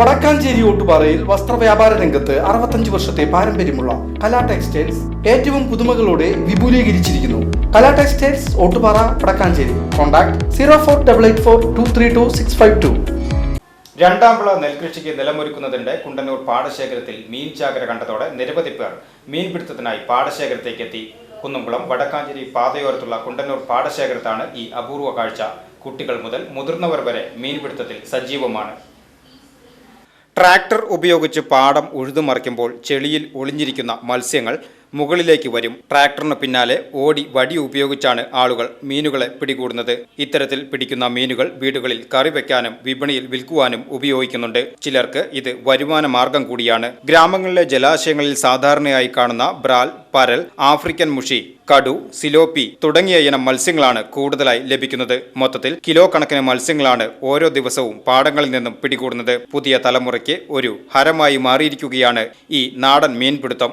വടക്കാഞ്ചേരി ഓട്ടുപാറയിൽ വസ്ത്രവ്യാപാര രംഗത്ത് അറുപത്തഞ്ച് വർഷത്തെ പാരമ്പര്യമുള്ള കലാ ടെക്സ്റ്റൈൽസ് ഏറ്റവും പുതുമകളോടെ വിപുലീകരിച്ചിരിക്കുന്നു. Kala textiles Ottupara Vadakkanchery. Contact zero four double eight four two three two six five two. രണ്ടാം വിള നെൽകൃഷിക്ക് നിലമൊരുക്കുന്നതിന്റെ കുണ്ടന്നൂർ പാടശേഖരത്തിൽ മീൻ ചാകര കണ്ടതോടെ നിരവധി പേർ മീൻപിടുത്തത്തിനായി പാടശേഖരത്തേക്ക് എത്തി കുന്നംകുളം വടക്കാഞ്ചേരി പാതയോരത്തുള്ള കുണ്ടന്നൂർ പാടശേഖരത്താണ് ഈ അപൂർവ കാഴ്ച. കുട്ടികൾ മുതൽ മുതിർന്നവർ വരെ മീൻപിടുത്തത്തിൽ സജീവമാണ്. ട്രാക്ടർ ഉപയോഗിച്ച് പാടം ഉഴുതുമറിക്കുമ്പോൾ ചെളിയിൽ ഒളിഞ്ഞിരിക്കുന്ന മത്സ്യങ്ങൾ മുകളിലേക്ക് വരും. ട്രാക്ടറിന് പിന്നാലെ ഓടി വടി ഉപയോഗിച്ചാണ് ആളുകൾ മീനുകളെ പിടികൂടുന്നത്. ഇത്തരത്തിൽ പിടിക്കുന്ന മീനുകൾ വീടുകളിൽ കറി വെക്കാനും വിപണിയിൽ വിൽക്കുവാനും ഉപയോഗിക്കുന്നുണ്ട്. ചിലർക്ക് ഇത് വരുമാന മാർഗം കൂടിയാണ്. ഗ്രാമങ്ങളിലെ ജലാശയങ്ങളിൽ സാധാരണയായി കാണുന്ന ബ്രാൽ പരൽ ആഫ്രിക്കൻ മുഷി കടു സിലോപ്പി തുടങ്ങിയ ഇനം മത്സ്യങ്ങളാണ് കൂടുതലായി ലഭിക്കുന്നത്. മൊത്തത്തിൽ കിലോ കണക്കിന് മത്സ്യങ്ങളാണ് ഓരോ ദിവസവും പാടങ്ങളിൽ നിന്നും പിടികൂടുന്നത്. പുതിയ തലമുറയ്ക്ക് ഒരു ഹരമായി മാറിയിരിക്കുകയാണ് ഈ നാടൻ മീൻപിടുത്തം.